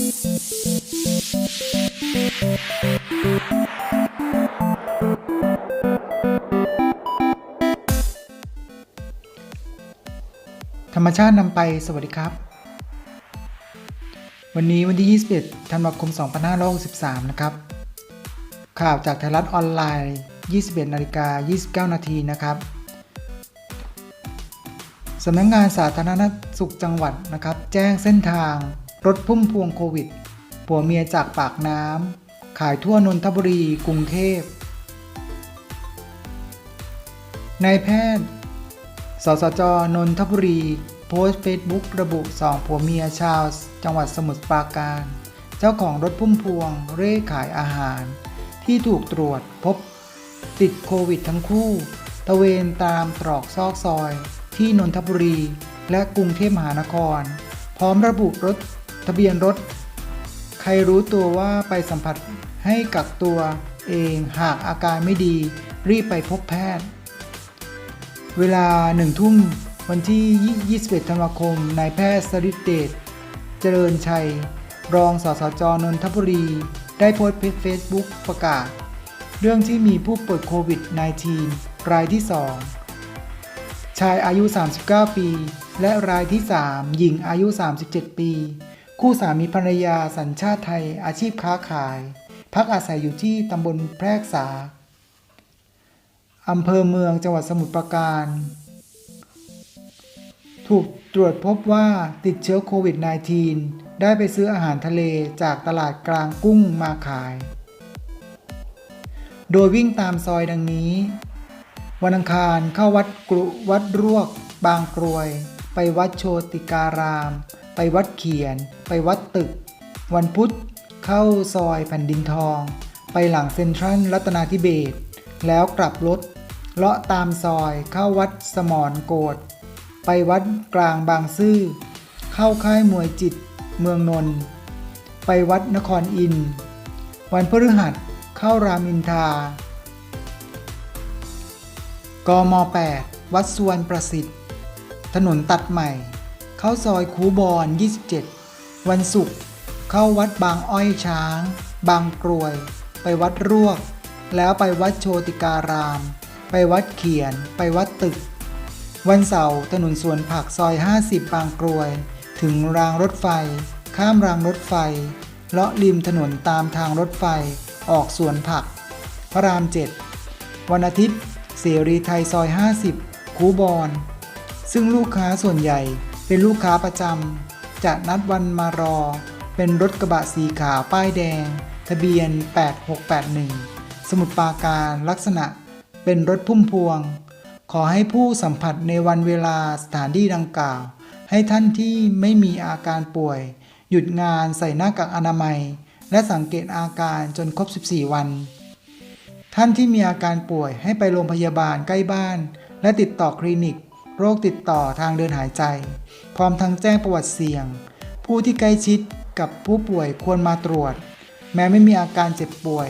ธรรมชาตินำไปสวัสดีครับ วันนี้วันที่ 21 ธันวาคม 2563 นะครับ ข่าวจากไทยรัฐออนไลน์ 21 นาฬิกา 29 นาทีนะครับสำนักงงานสาธารณสุขจังหวัดนะครับ แจ้งเส้นทาง รถพุ่มพวงโควิด ผัวเมียจากปากน้ำ ขายทั่วนนทบุรี กรุงเทพ นายแพทย์ สสจ นนทบุรี โพสต์เฟซบุ๊กระบุสองผัวเมียชาว จังหวัดสมุทรปราการ เจ้าของรถพุ่มพวง เร่ขายอาหาร ที่ถูกตรวจพบ ติดโควิดทั้งคู่ ตะเวนตามตรอกซอกซอย ที่นนทบุรี และกรุงเทพมหานคร พร้อมระบุรถ ทะเบียนรถ ใครรู้ตัวว่าไปสัมผัสให้กักตัวเองหากอาการไม่ดี รีบไปพบแพทย์ เวลาหนึ่งทุ่มวันที่ 21 ธันวาคม นายแพทย์สริเดชเจริญชัย รองสสจนนทบุรี ได้โพสต์เฟซบุ๊กประกาศ เรื่องที่มีผู้ป่วยโควิด -19 รายที่ 2 ชายอายุ 39 ปี และรายที่ 3 หญิงอายุ 37 ปี คู่สามีภรรยาสัญชาติไทย อาชีพค้าขาย พักอาศัยอยู่ที่ตำบลแพรกษาอำเภอเมืองจังหวัดสมุทรปราการ ถูกตรวจพบว่าติดเชื้อโควิด -19 ได้ไปซื้ออาหารทะเลจากตลาดกลางกุ้งมาขาย โดยวิ่งตามซอยดังนี้ วันอังคารเข้าวัดกรุวัดรวก บางกรวย ไปวัดโชติการามไปวัดเขียน ไปวัดตึก วันพุธ เข้าซอยแผ่นดินทอง ไปหลังเซ็นทรัลรัตนาธิเบศแล้วกลับรถ เลาะตามซอยเข้าวัดสมรโกดไปวัดกลางบางซื่อ เข้าค่ายมวยจิต เมืองนนท์ไปวัดนครอิน วันพฤหัสเข้ารามอินทากม 8 วัดสวนประสิทธิ์ ถนนตัดใหม่ เข้าซอยคูบอน 27 วันศุกร์เข้าวัดบางอ้อยช้าง บางกรวย ไปวัดรวก แล้วไปวัดโชติการาม ไปวัดเขียน ไปวัดตึก วันเสาร์ถนนสวนผักซอย 50 บางกรวย ถึงรางรถไฟ ข้ามรางรถไฟ เลาะริมถนนตามทางรถไฟ ออกสวนผัก พระราม 7 วันอาทิตย์เสรีไทยซอย 50 คูบอน ซึ่งลูกค้าส่วนใหญ่ เป็นลูกค้าประจำจะนัดวันมารอ เป็นรถกระบะสีขาวป้ายแดง ทะเบียน 8681 สมุทรปราการลักษณะ เป็นรถพุ่มพวง ขอให้ผู้สัมผัสในวันเวลาสถานที่ดังกล่าว ให้ท่านที่ไม่มีอาการป่วย หยุดงานใส่หน้ากากอนามัย และสังเกตอาการจนครบ 14 วัน ท่านที่มีอาการป่วยให้ไปโรงพยาบาลใกล้บ้าน และติดต่อคลินิก โรคติดต่อทางเดินหายใจ พร้อมทั้งแจ้งประวัติเสี่ยง ผู้ที่ใกล้ชิดกับผู้ป่วยควรมาตรวจ แม้ไม่มีอาการเจ็บป่วย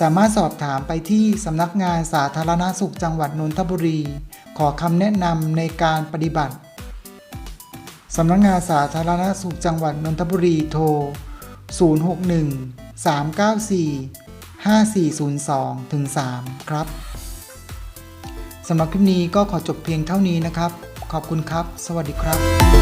สามารถสอบถามไปที่สำนักงานสาธารณาสุขจังหวัดนนทบุรี ขอคำแนะนำในการปฏิบัติสำนักงานสาธารณสุขจังหวัดนนทบุรีโทร 061 394 5402ถึง3ครับ สำหรับคลิปนี้ก็ขอจบเพียงเท่านี้นะครับ ขอบคุณครับ สวัสดีครับ